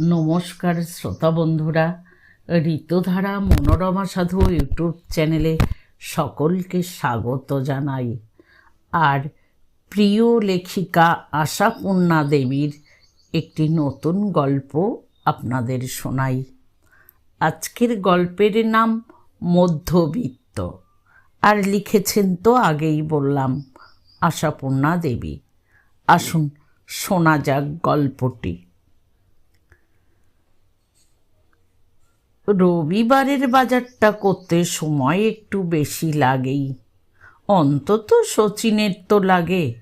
নমস্কার শ্রোতা বন্ধুরা, ঋতুধারা মনোরমা সাধু ইউটিউব চ্যানেলে সকলকে স্বাগত জানাই। আর প্রিয় লেখিকা আশাপূর্ণা দেবীর একটি নতুন গল্প আপনাদের শোনাই। আজকের গল্পের নাম মধ্যবিত্ত। আর লিখেছেন তো আগেই বললাম, আশাপূর্ণা দেবী। আসুন শোনা যাক গল্পটি। রবিবারের বাজারটা করতে সময় একটু বেশি লাগেই। অন্তত শচীনের তো লাগে।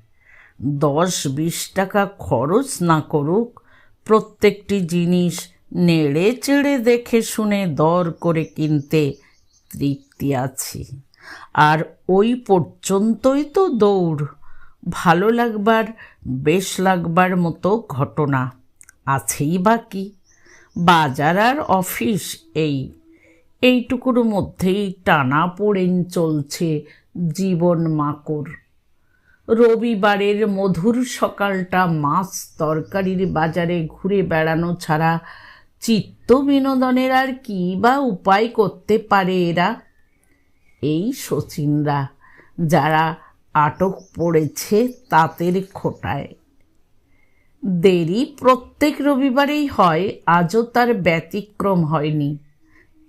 দশ বিশ টাকা খরচ না করুক, প্রত্যেকটি জিনিস নেড়ে চেড়ে দেখে শুনে দর করে কিনতে তৃপ্তি আছে। আর ওই পর্যন্তই তো দৌড়। ভালো লাগবার, বেশ লাগবার মতো ঘটনা আছেই বা কি? বাজার আর অফিস এই। এইটুকুর মধ্যেই টানা পড়েন চলছে জীবন মাকড়। রবিবারের মধুর সকালটা মাছ তরকারির বাজারে ঘুরে বেড়ানো ছাড়া চিত্ত বিনোদনের আর কী বা উপায় করতে পারে এরা? এই শচীনরা, যারা আটক পড়েছে তাঁতের খোটায়। দেরি প্রত্যেক রবিবারেই হয়, আজও তার ব্যতিক্রম হয়নি।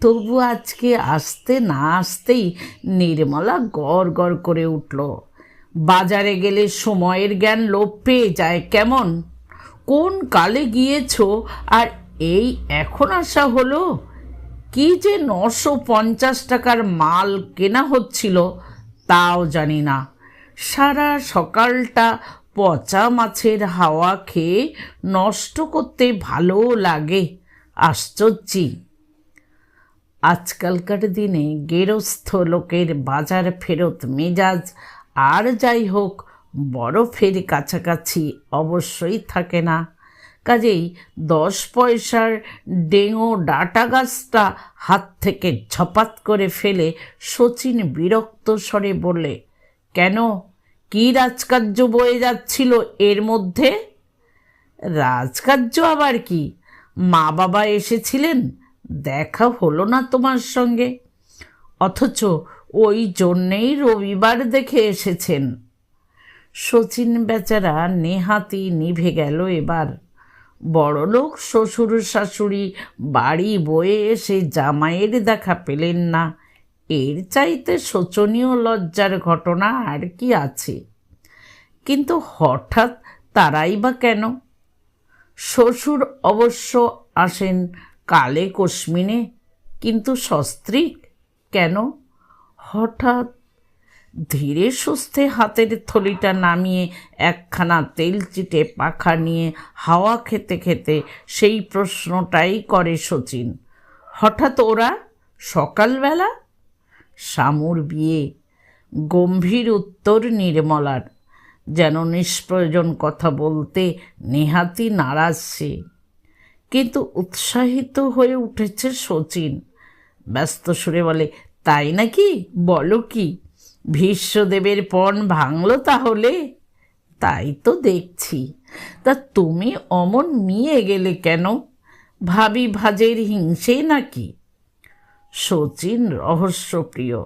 তবু আজকে আসতে না আসতেই নির্মলা গড় গড় করে উঠল। বাজারে গেলে সময়ের জ্ঞান লোপ পেয়ে যায় কেমন? কোন কালে গিয়েছ? আর এই এখন আসা হলো? কি যে নশো পঞ্চাশ টাকার মাল কেনা হচ্ছিল, তাও জানি না। সারা সকালটা পচা মাছের হাওয়া খেয়ে নষ্ট করতে ভালো লাগে। আশ্চর্যই আজকালকার দিনে গেরস্থ লোকের বাজার ফেরত মেজাজ আর যাই হোক, বরফের কাছাকাছি অবশ্যই থাকে না। কাজেই দশ পয়সার ডেঙো ডাটা গাছটা হাত থেকে ঝপাত করে ফেলে শচীন বিরক্ত স্বরে বলে কেন কি রাজকার্য বয়ে যাচ্ছিল এর মধ্যে? রাজকার্য আবার কি? মা বাবা এসেছিলেন? দেখা হলো না তোমার সঙ্গে। অথচ ওই জন্যেই রবিবার দেখে এসেছেন। শচীন বেচারা নেহাতি নিভে গেল এবার। বড়লোক শ্বশুর শাশুড়ি বাড়ি বয়ে এসে জামাইয়ের দেখা পেলেন না। এর চাইতে শোচনীয় লজ্জার ঘটনা আর কি আছে? কিন্তু হঠাৎ তারাই বা কেন? শ্বশুর অবশ্য আসেন কালে কশ্মিনে, কিন্তু সস্ত্রীক কেন? হঠাৎ ধীরে সুস্থে হাতের থলিটা নামিয়ে একখানা তেল চিটে পাখা নিয়ে হাওয়া খেতে খেতে সেই প্রশ্নটাই করে শচীন। হঠাৎ ওরা সকালবেলা শামুর বিয়ে। গম্ভীর উত্তর নির্মলার। যেন নিষ্প্রয়োজন কথা বলতে নেহাতি নারাজ সে। কিন্তু উৎসাহিত হয়ে উঠেছে শচীন। ব্যস্ত সুরে বলে, তাই নাকি? বলো কি? ভীষ্মদেবের পণ ভাঙল তাহলে? তাই তো দেখছি। তা তুমি অমন মিয়ে গেলে কেন? ভাবি ভাজের হিংসে নাকি? শচীন রহস্যপ্রিয়।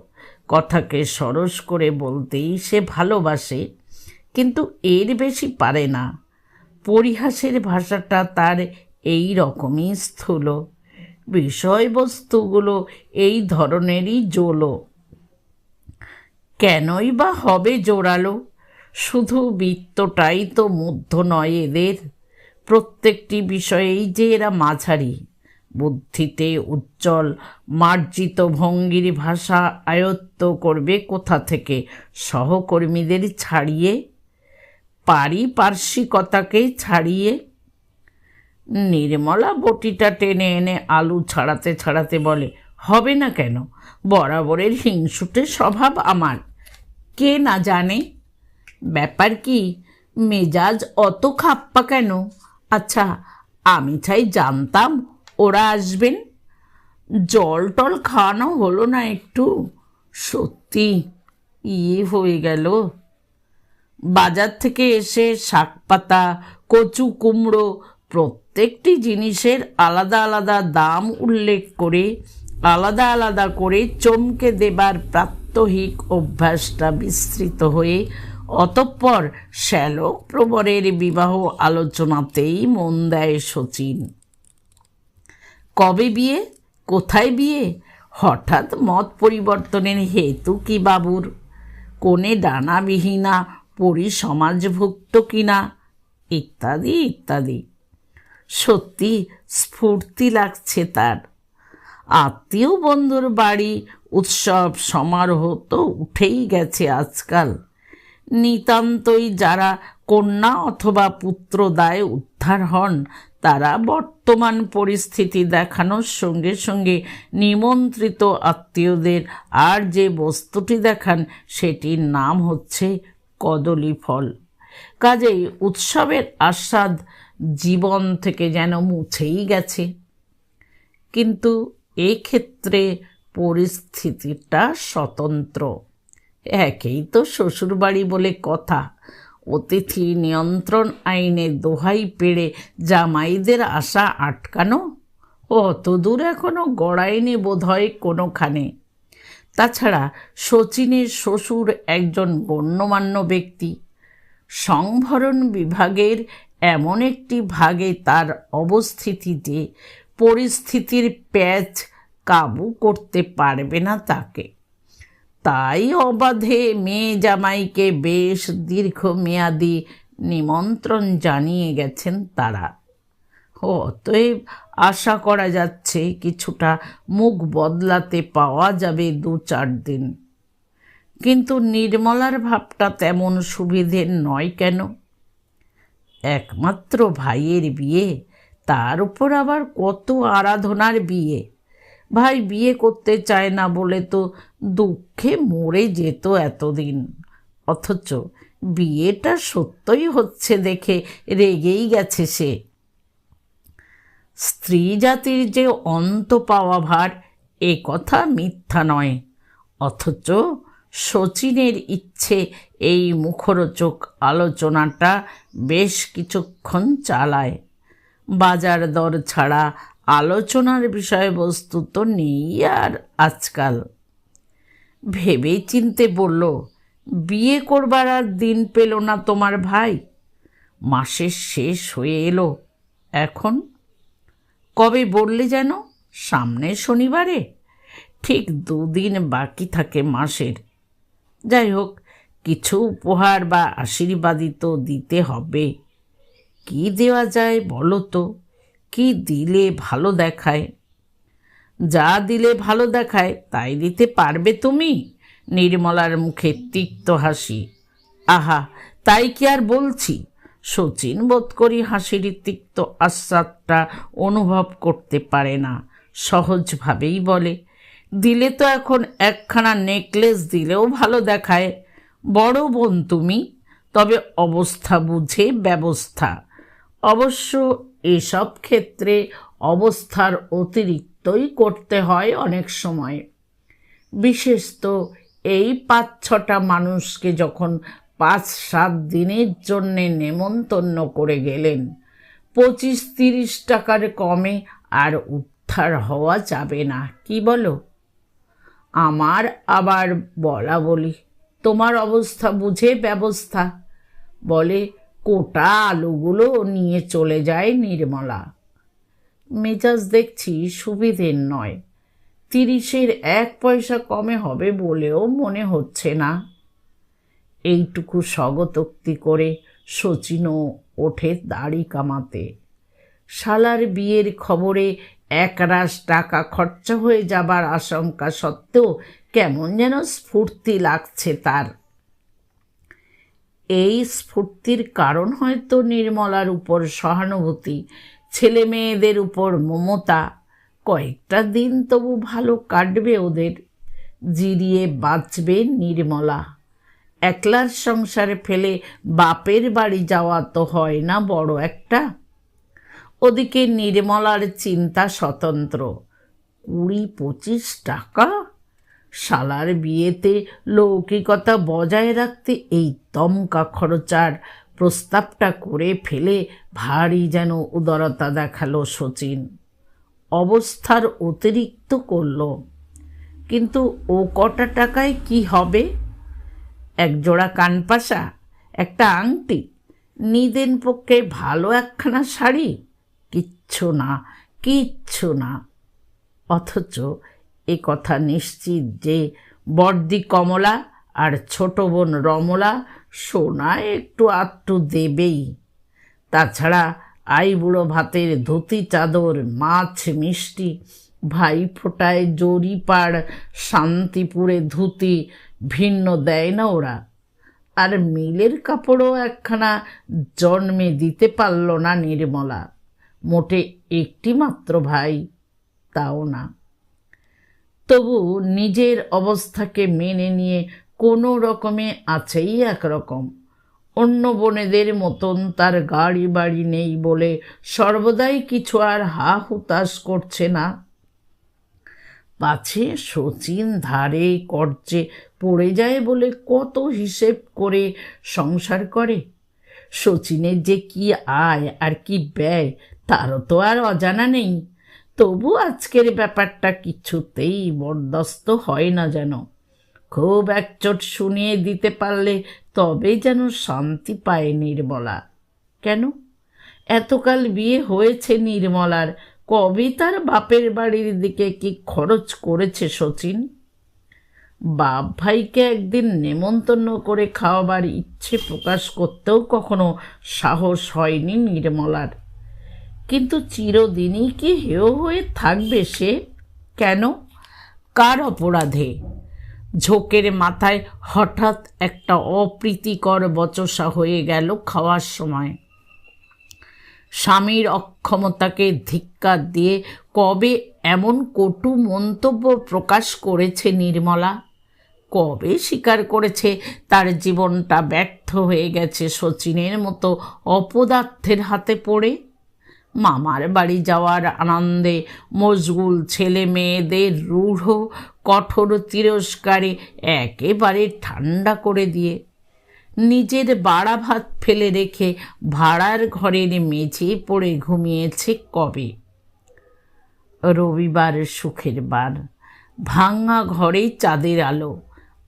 কথাকে সরস করে বলতেই সে ভালোবাসে, কিন্তু এর বেশি পারে না। পরিহাসের ভাষাটা তার এই রকমই স্থূল। বিষয়বস্তুগুলো এই ধরনেরই জোলো। কেনই বা হবে জোরালো? শুধু বৃত্তটাই তো মধ্য নয় এদের। প্রত্যেকটি বিষয়েই যে এরা মাঝারি। বুদ্ধিতে উজ্জ্বল, মার্জিত ভঙ্গির ভাষা আয়ত্ত করবে কোথা থেকে? সহকর্মীদের ছাড়িয়ে? পারিপার্শ্বিকতাকে ছাড়িয়ে? নির্মলা বটিটা টেনে এনে আলু ছাড়াতে ছাড়াতে বলে, হবে না কেন? বরাবরের হিংসুটে স্বভাব আমার। কে না জানে? ব্যাপার কি, মেজাজ অত খাপ্পা কেন? আচ্ছা আমি চাই জানতাম ওরা আসবেন। জল টল খাওয়ানো হলো না একটু। সত্যি ইয়ে হয়ে গেল। বাজার থেকে এসে শাক পাতা, কচু কুমড়ো প্রত্যেকটি জিনিসের আলাদা আলাদা দাম উল্লেখ করে, আলাদা আলাদা করে চমকে দেবার প্রাত্যহিক অভ্যাসটা বিস্তৃত হয়ে অতঃপর শ্যালক প্রবরের বিবাহ আলোচনাতেই মন দেয় শচীন কবে বিয়ে? কোথায় বিয়ে? হঠাৎ মত পরিবর্তনের হেতু কি বাবুর? কোনে ডানাবিহীনা পরি সমাজভুক্ত কিনা? ইত্যাদি ইত্যাদি। সত্যি স্ফূর্তি লাগছে তার। আত্মীয় বন্ধুর বাড়ি, উৎসব, সমারোহ তো উঠেই গেছে আজকাল। নিতান্তই যারা কন্যা অথবা পুত্রদায় উদ্ধার হন তারা বর্তমান পরিস্থিতি দেখানোর সঙ্গে সঙ্গে নিমন্ত্রিত আত্মীয়দের আর যে বস্তুটি দেখান, সেটির নাম হচ্ছে কদলী ফল কাজেই উৎসবের আস্বাদ জীবন থেকে যেন মুছেই গেছে। কিন্তু এক্ষেত্রে পরিস্থিতিটা স্বতন্ত্র। একেই তো শ্বশুরবাড়ি বলে কথা। অতিথি নিয়ন্ত্রণ আইনে দোহাই পেড়ে জামাইদের আশা আটকানো? অত দূর এখনও গড়ায়নি বোধ হয় কোনোখানে। তাছাড়া শচীনের শ্বশুর একজন গণ্যমান্য ব্যক্তি। সংভরণ বিভাগের এমন একটি ভাগে তার অবস্থিতিতে পরিস্থিতির প্যাচ কাবু করতে পারবে না তাকে। তাই অবাধে মেয়ে জামাইকে বেশ দীর্ঘমেয়াদী নিমন্ত্রণ জানিয়ে গেছেন তারা। অতএব আশা করা যাচ্ছে কিছুটা মুখ বদলাতে পাওয়া যাবে দু চার দিন। কিন্তু নির্মলার ভাবটা তেমন সুবিধের নয় কেন? একমাত্র ভাইয়ের বিয়ে, তার উপর আবার কত আরাধনার বিয়ে? ভাই বিয়ে করতে চায় না বলে তো দুঃখে মরে যেত এতদিন। অথচ বিয়েটা সত্যই হচ্ছে দেখে রেগেই গেছে সে। স্ত্রী জাতির যে অন্ত পাওয়া ভার, এ কথা মিথ্যা নয়। অথচ শচীনের ইচ্ছে এই মুখরোচক আলোচনাটা বেশ কিছুক্ষণ চালায়। বাজার দর ছাড়া আলোচনার বিষয়বস্তু তো নেই আর আজকাল। ভেবেই চিনতে বলল, বিয়ে করবার আর দিন পেল না তোমার ভাই। মাসের শেষ হয়ে এলো। এখন কবে বললে যেন? সামনের শনিবারে? ঠিক দুদিন বাকি থাকে মাসের। যাই হোক, কিছু উপহার বা আশীর্বাদই তো দিতে হবে। কি দেওয়া যায় বলো তো? কি দিলে ভালো দেখায়? যা দিলে ভালো দেখায়, তাই দিতে পারবে তুমি? নির্মলার মুখে তিক্ত হাসি। আহা, তাই কি আর বলছি? শচীন বোধ করি হাসির তিক্ত আস্বাদটা অনুভব করতে পারে না। সহজভাবেই বলে, দিলে তো এখন একখানা নেকলেস দিলেও ভালো দেখায়। বড় বোন তুমি, তবে অবস্থা বুঝে ব্যবস্থা। অবশ্য এসব ক্ষেত্রে অবস্থার অতিরিক্তই করতে হয় অনেক সময়। বিশেষ তো এই পাঁচ ছটা মানুষকে যখন পাঁচ সাত দিনের জন্যে নেমন্তন্ন করে গেলেন পঁচিশ তিরিশ টাকার কমে আর উদ্ধার হওয়া যাবে না, কি বলো? আমার আবার বলা বলি, তোমার অবস্থা বুঝে ব্যবস্থা। বলে কোটা আলুগুলো নিয়ে চলে যায় নির্মলা। মেজাজ দেখছি সুবিধের নয়। তিরিশের এক পয়সা কমে হবে বলেও মনে হচ্ছে না। এইটুকু স্বগতোক্তি করে শচীনও ওঠে দাড়ি কামাতে। শালার বিয়ের খবরে একরাশ টাকা খরচা হয়ে যাবার আশঙ্কা সত্ত্বেও কেমন যেন স্ফূর্তি লাগছে তার। এই স্ফূর্তির কারণ হয়তো নির্মলার উপর সহানুভূতি ছেলে মেয়েদের উপর মমতা। কয়েকটা দিন তবু ভালো কাটবে ওদের। জিরিয়ে বাঁচবে নির্মলা। একলার সংসারে ফেলে বাপের বাড়ি যাওয়া তো হয় না বড় একটা। ওদিকে নির্মলার চিন্তা স্বতন্ত্র। কুড়ি পঁচিশ টাকা? শালার বিয়েতে লৌকিকতা বজায় রাখতে এই দমকা খরচার প্রস্তাবটা করে ফেলে ভারী যেন উদারতা দেখাল শচীন। অবস্থার অতিরিক্ত করল, কিন্তু ও কটা টাকায় কি হবে? এক জোড়া কানপাশা, একটা আংটি, নিদেন পক্ষে ভালো একখানা শাড়ি? কিচ্ছু না কিচ্ছু না। অথচ এ কথা নিশ্চিত যে বর্দি কমলা আর ছোট বোন রমলা সোনা একটু আধটু দেবেই। তাছাড়া আই বুড়ো ভাতের ধুতি চাদর, মাছ, মিষ্টি ভাই ফোটায় জরিপাড় শান্তিপুরে ধুতি ভিন্ন দেয় না ওরা। আর মিলের কাপড়ও একখানা জন্মে দিতে পারল না নির্মলা। মোটে একটি মাত্র ভাই, তাও না। তবু নিজের অবস্থাকে মেনে নিয়ে কোনো রকমে আছেই একরকম। অন্য বোনেদের মতন তার গাড়ি বাড়ি নেই বলে সর্বদাই কিছু আর হা হুতাশ করছে না। পাছে শচীন ধারে কর্জে পড়ে যায় বলে কত হিসেব করে সংসার করে? শচীনের যে কি আয় আর কি ব্যয়, তারও তো আর অজানা নেই। তবু আজকের ব্যাপারটা কিছুতেই বরদস্ত হয় না যেন। খুব একচোট শুনিয়ে দিতে পারলে তবে যেন শান্তি পায় নির্মলা। কেন? এতকাল বিয়ে হয়েছে নির্মলার, কবে তার বাপের বাড়ির দিকে কি খরচ করেছে শচীন বাপ ভাইকে একদিন নেমন্তন্ন করে খাওয়াবার ইচ্ছে প্রকাশ করতেও কখনো সাহস হয়নি নির্মলার। কিন্তু চিরদিনই কি হেয় হয়ে থাকবে সে? কেন? কার অপরাধে? ঝোঁকের মাথায় হঠাৎ একটা অপ্রীতিকর বচসা হয়ে গেল খাওয়ার সময়। স্বামীর অক্ষমতাকে ধিক্কার দিয়ে কবে এমন কটু মন্তব্য প্রকাশ করেছে নির্মলা? কবে স্বীকার করেছে তার জীবনটা ব্যর্থ হয়ে গেছে শচীনের মতো অপদার্থের হাতে পড়ে? মামার বাড়ি যাওয়ার আনন্দে মশগুল ছেলে মেয়েদের রূঢ়, কঠোর তিরস্কারে একেবারে ঠান্ডা করে দিয়ে নিজের বাড়া ভাত ফেলে রেখে ভাড়ার ঘরের মেঝে পড়ে ঘুমিয়েছে কবে? রবিবার সুখের বার, ভাঙা ঘরে চাঁদের আলো।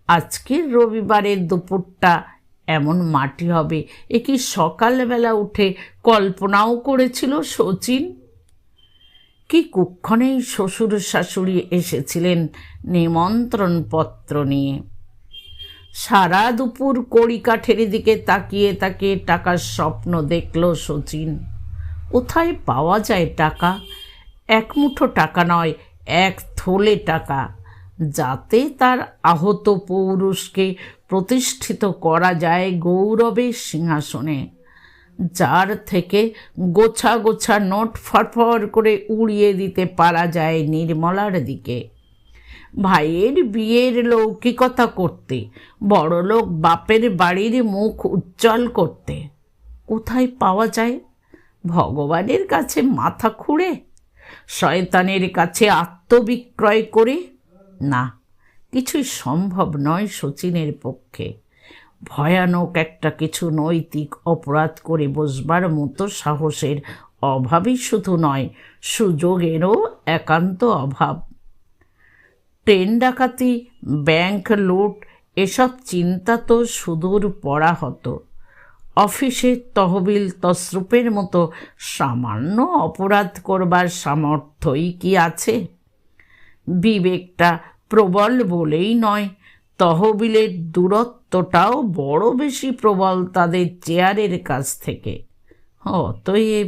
আজকের রবিবারের দুপুরটা এমন মাটি হবে। এ কি সকালবেলা উঠে কল্পনাও করেছিল শচীন? কি কুক্ষণেই শ্বশুর শাশুড়ি এসেছিলেন নিমন্ত্রণ পত্র নিয়ে। সারা দুপুর কড়িকাঠের দিকে তাকিয়ে তাকিয়ে টাকার স্বপ্ন দেখল শচীন। কোথায় পাওয়া যায় টাকা? এক মুঠো টাকা নয়, এক থলে টাকা। যাতে তার আহত পৌরুষকে প্রতিষ্ঠিত করা যায় গৌরবের সিংহাসনে। যার থেকে গোছা গোছা নোট ফরফর করে উড়িয়ে দিতে পারা যায় নির্মলার দিকে। ভাইয়ের বিয়ের লৌকিকতা করতে, বড়লোক বাপের বাড়ির মুখ উজ্জ্বল করতে। কোথায় পাওয়া যায়? ভগবানের কাছে মাথা খুঁড়ে, শয়তানের কাছে আত্মবিক্রয় করে না, কিছুই সম্ভব নয় শচীনের পক্ষে। ভয়ানক একটা কিছু নৈতিক অপরাধ করে বসবার মতো সাহসের অভাবই শুধু নয়, সুযোগেরও একান্ত অভাব। ট্রেন ডাকাতি, ব্যাংক লুট, এসব চিন্তা তো সুদূর পড়া হতো। অফিসে তহবিল তসরূপের মতো সামান্য অপরাধ করবার সামর্থ্যই কি আছে? বিবেকটা প্রবল বলেই নয়। তহবিলের দূরত্বটাও বড় বেশি প্রবল তাদের চেয়ারের কাছ থেকে। অতএব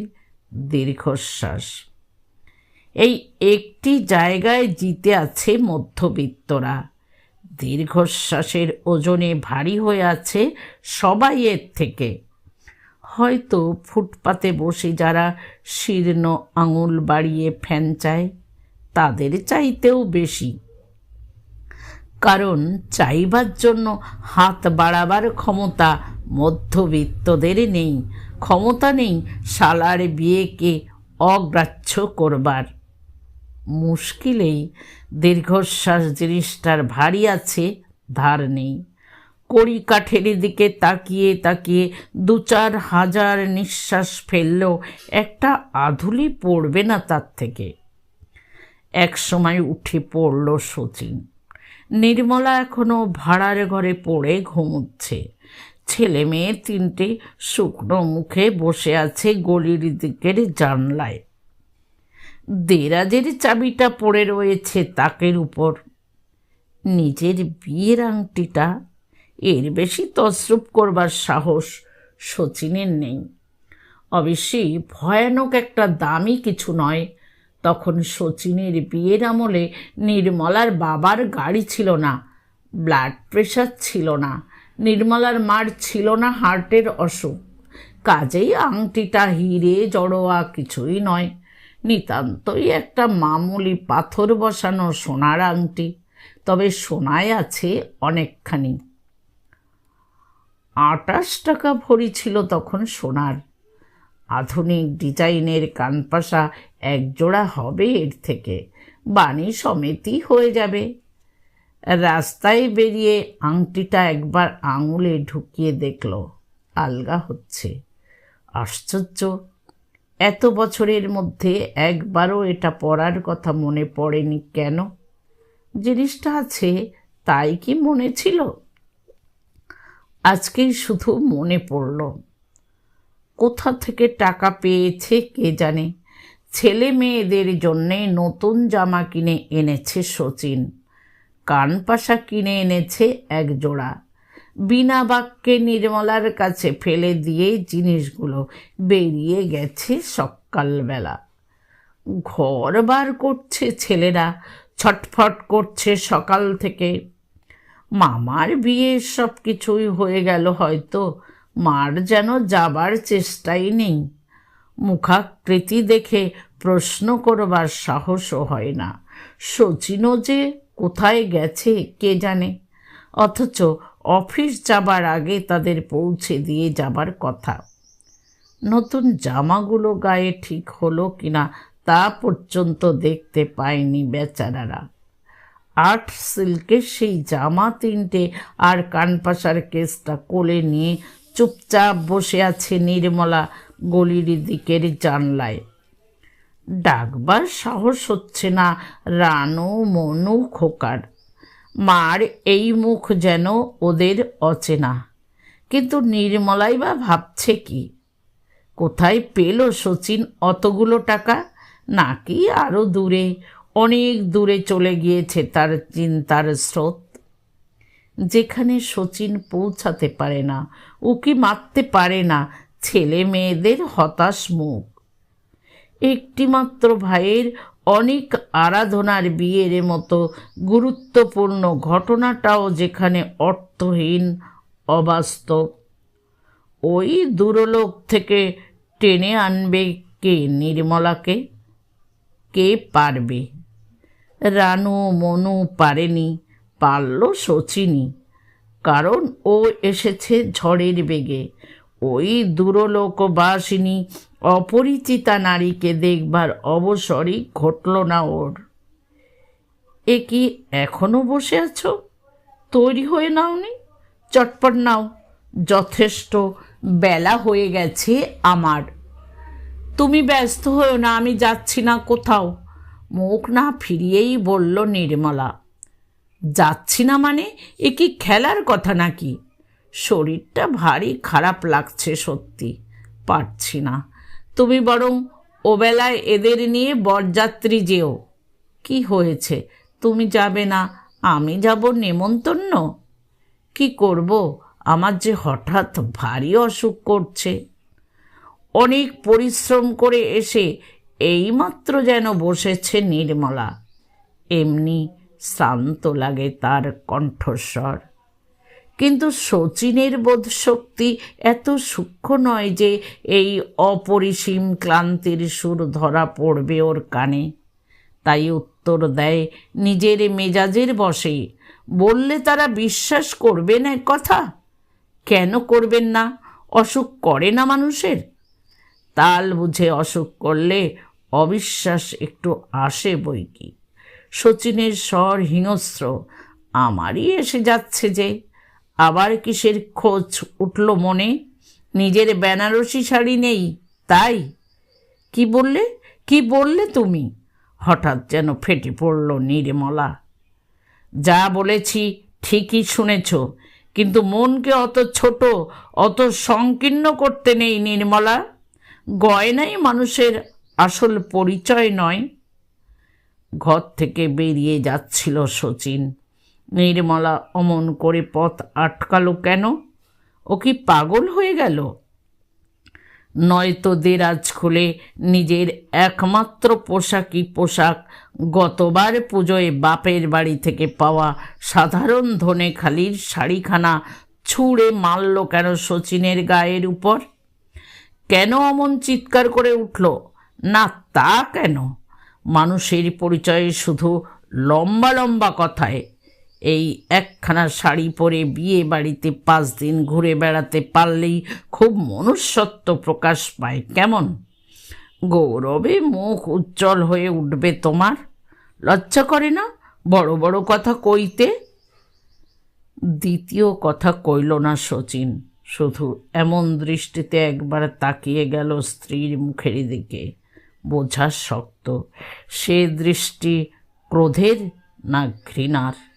দীর্ঘশ্বাস। এই একটি জায়গায় জিতে আছে মধ্যবিত্তরা। দীর্ঘশ্বাসের ওজনে ভারী হয়ে আছে সবাই এর থেকে। হয়তো ফুটপাতে বসে যারা শীর্ণ আঙুল বাড়িয়ে ফ্যান চায়, তাদের চাইতেও বেশি। কারণ চাইবার জন্য হাত বাড়াবার ক্ষমতা মধ্যবিত্তদের নেই। ক্ষমতা নেই শালার বিয়েকে অগ্রাহ্য করবার। মুশকিলেই দীর্ঘশ্বাস জিনিসটার ভারী আছে, ধার নেই। কড়ি কাঠের দিকে তাকিয়ে তাকিয়ে দু চার হাজার নিঃশ্বাস ফেললেও একটা আধুলি পড়বে না তার থেকে। এক সময় উঠে পড়ল শচীন। নির্মলা এখনও ভাড়ার ঘরে পড়ে ঘুমুচ্ছে। ছেলে মেয়ে তিনটে শুকনো মুখে বসে আছে গলির দিকের জানলায়। দেরাজের চাবিটা পড়ে রয়েছে তাকের উপর। নিজের বিয়ের আংটিটা, এর বেশি তসরূপ করবার সাহস শচীনের নেই। অবশ্যই ভয়ানক একটা দামি কিছু নয় তখন শচীনের বিয়ের আমলে নির্মলার বাবার গাড়ি ছিল না ব্লাড প্রেশার ছিল না, নির্মলার মার ছিল না হার্টের অসুখ। কাজেই আংটিটা হিরে, জড়োয়া কিছুই নয়। নিতান্তই একটা মামুলি পাথর বসানো সোনার আংটি, তবে সোনায় আছে অনেকখানি। আটাশ টাকা ভরি ছিল তখন সোনার। আধুনিক ডিজাইনের কানপাশা একজোড়া হবে এর থেকে। বাণী সমেতই হয়ে যাবে। রাস্তায় বেরিয়ে আংটিটা একবার আঙুলে ঢুকিয়ে দেখল, আলগা হচ্ছে। আশ্চর্য, এত বছরের মধ্যে একবারও এটা পড়ার কথা মনে পড়েনি কেন? জিনিসটা আছে, তাই কি মনে ছিল? আজকেই শুধু মনে পড়ল, কোথা থেকে টাকা পেয়েছে কে জানে? ছেলে মেয়েদের জন্যে নতুন জামা কিনে এনেছে শচীন কানপাশা কিনে এনেছে এক জোড়া। বিনা বাক্যে নির্মলার কাছে ফেলে দিয়ে জিনিসগুলো বেরিয়ে গেছে সকালবেলা। ঘর বার করছে ছেলেরা, ছটফট করছে সকাল থেকে। মামার বিয়ে সব কিছুই হয়ে গেল হয়তো, মার যেন যাবার চেষ্টাই নেই। মুখাকৃতি দেখে প্রশ্ন করবার সাহসও হয় না। শচীনও যে কোথায় গেছে, কে জানে? অথচ অফিস যাবার আগে তাদের পৌঁছে দিয়ে যাবার কথা। নতুন জামাগুলো গায়ে ঠিক হলো কিনা তা পর্যন্ত দেখতে পায়নি বেচারারা। আট সিল্কের সেই জামা তিনটে আর কানপাশার কেসটা কোলে নিয়ে চুপচাপ বসে আছে নির্মলা গলির দিকের জানলায়। ডাকবার সাহস হচ্ছে না, রানু মনু খোকার। মার এই মুখ যেন ওদের অচেনা। কিন্তু নির্মলাই বা ভাবছে কি? কোথায় পেল শচীন অতগুলো টাকা? নাকি আরও দূরে, অনেক দূরে চলে গিয়েছে তার চিন্তার স্রোত। যেখানে শচীন পৌঁছাতে পারে না, উকি মারতে পারে না, ছেলে মেয়েদের হতাশ মুখ। একটিমাত্র ভাইয়ের অনেক আরাধনার বিয়ের মতো গুরুত্বপূর্ণ ঘটনাটাও যেখানে অর্থহীন, অবাস্তব। ওই দূরলোক থেকে টেনে আনবে কে নির্মলাকে? কে পারবে? রানু মনু পারেনি, পারল শচিনী কারণ ও এসেছে ঝড়ের বেগে। ওই দূরলোকবাসিনী অপরিচিতা নারীকে দেখবার অবসরই ঘটল না ওর। এ কি এখনও বসে আছো? তৈরি হয়ে নাওনি? চটপট নাও, যথেষ্ট বেলা হয়ে গেছে আমার। তুমি ব্যস্ত হয়েও না, আমি যাচ্ছি না কোথাও। মুখ না ফিরিয়েই বলল নির্মলা, যাচ্ছি না মানে? এ কি খেলার কথা নাকি? শরীরটা ভারী খারাপ লাগছে সত্যি। পারছি না। তুমি বরং ওবেলায় এদের নিয়ে বরযাত্রী যেও। কি হয়েছে? তুমি যাবে না? আমি যাব নেমন্তন্ন? কি করব? আমার যে হঠাৎ ভারী অসুখ করছে। অনেক পরিশ্রম করে এসে এইমাত্র যেন বসেছে নির্মলা। এমনি শ্রান্ত লাগে তার কণ্ঠস্বর। কিন্তু শচীনের বোধশক্তি এত সূক্ষ্ম নয় যে এই অপরিসীম ক্লান্তির সুর ধরা পড়বে ওর কানে। তাই উত্তর দেয়, নিজের মেজাজের বসে বললে তারা বিশ্বাস করবেন এক কথা কেন করবেন না? অসুখ করে না মানুষের? তাল বুঝে অসুখ করলে অবিশ্বাস একটু আসে বই কি। শচীনের স্বর হিংস্র আমারই এসে যাচ্ছে যে। আবার কিসের খোঁজ উঠল মনে? নিজের বেনারসি শাড়ি নেই, তাই? কি বললে? কি বললে তুমি? হঠাৎ যেন ফেটে পড়ল নির্মলা। যা বলেছি ঠিকই শুনেছ, কিন্তু মনকে অত ছোট, অত সংকীর্ণ করতে নেই নির্মলা। গয়নাই মানুষের আসল পরিচয় নয়। ঘর থেকে বেরিয়ে যাচ্ছিল শচীন নির্মলা অমন করে পথ আটকালো কেন? ও কি পাগল হয়ে গেল? নয়তো দেরাজ খুলে নিজের একমাত্র পোশাকই পোশাক গতবার পুজোয় বাপের বাড়ি থেকে পাওয়া সাধারণ ধনে খালির শাড়িখানা ছুঁড়ে মারল কেন শচীনের গায়ের উপর? কেন অমন চিৎকার করে উঠল? না, তা কেন? মানুষের পরিচয়ে শুধু লম্বা লম্বা কথায় এই একখানা শাড়ি পরে বিয়ে বাড়িতে পাঁচ দিন ঘুরে বেড়াতে পারলেই খুব মনুষ্যত্ব প্রকাশ পায়, কেমন? গৌরবে মুখ উজ্জ্বল হয়ে উঠবে তোমার। লজ্জা করে না? বড় বড় কথা কইতে? দ্বিতীয় কথা কইল না শচীন। শুধু এমন দৃষ্টিতে একবার তাকিয়ে গেল স্ত্রীর মুখের দিকে। বোঝা শক্ত। সে দৃষ্টি ক্রোধের না ঘৃণার?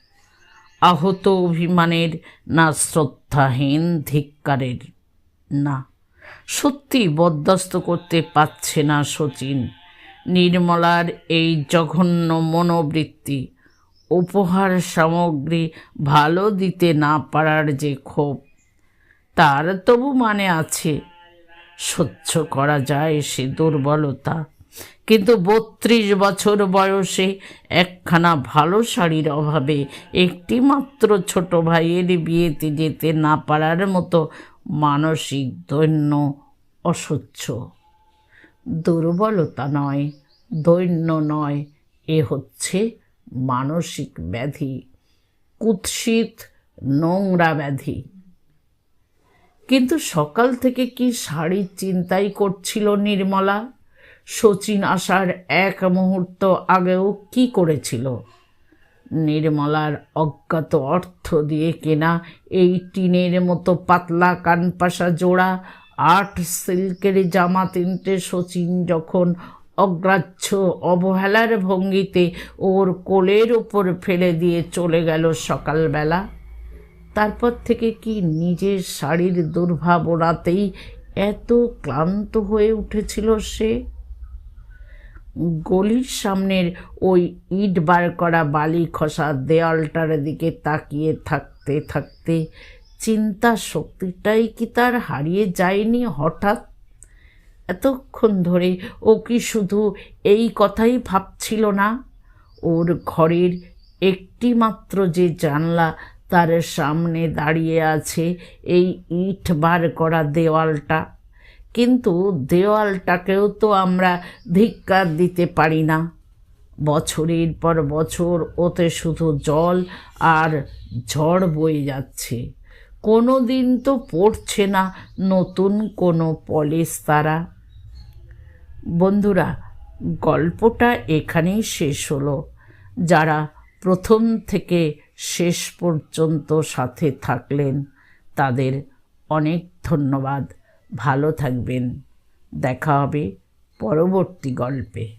আহত অভিমানের না শ্রদ্ধাহীন ধিক্কারের না। সত্যি বরদাস্ত করতে পারছে না শচীন। নির্মলার এই জঘন্য মনোবৃত্তি, উপহার সামগ্রী ভালো দিতে না পারার যে ক্ষোভ, তার তবু মানে আছে, সহ্য করা যায় সে দুর্বলতা। কিন্তু বত্রিশ বছর বয়সে একখানা ভালো শাড়ির অভাবে একটি মাত্র ছোট ভাইয়ের বিয়েতে যেতে না পারার মতো মানসিক দৈন্য অসহ্য দুর্বলতা নয়, দৈন্য নয়, এ হচ্ছে মানসিক ব্যাধি, কুৎসিত নোংরা ব্যাধি। কিন্তু সকাল থেকে কি শাড়ির চিন্তাই করছিল নির্মলা? শচীন আসার এক মুহূর্ত আগেও কি করেছিল? নির্মলার অজ্ঞাত অর্থ দিয়ে কেনা এই টিনের মতো পাতলা কানপাশা জোড়া, আট সিল্কের জামা তিনটে শচীন যখন অগ্রাহ্য অবহেলার ভঙ্গিতে ওর কোলের উপর ফেলে দিয়ে চলে গেল সকালবেলা, তারপর থেকে কি নিজের শাড়ির দুর্ভাবনাতেই এত ক্লান্ত হয়ে উঠেছিল সে? গলির সামনের ওই ইট বার করা বালি খসা দেয়ালটার দিকে তাকিয়ে থাকতে থাকতে চিন্তা শক্তিটাই কি তার হারিয়ে যায়নি হঠাৎ? এতক্ষণ ধরে ও কি শুধু এই কথাই ভাবছিল না? ওর ঘরের একটি মাত্র যে জানলা তার সামনে দাঁড়িয়ে আছে এই ইট বার করা দেওয়ালটা। কিন্তু দেওয়ালটাকেও তো আমরা ধিক্কার দিতে পারি না। বছরের পর বছর ওতে শুধু জল আর ঝড় বয়ে যাচ্ছে। কোনো দিন তো পড়ছে না নতুন কোনো পলিশ তারা। বন্ধুরা, গল্পটা এখানেই শেষ হলো। যারা প্রথম থেকে শেষ পর্যন্ত সাথে থাকলেন, তাদের অনেক ধন্যবাদ। ভালো থাকবেন। দেখা হবে পরবর্তী গল্পে।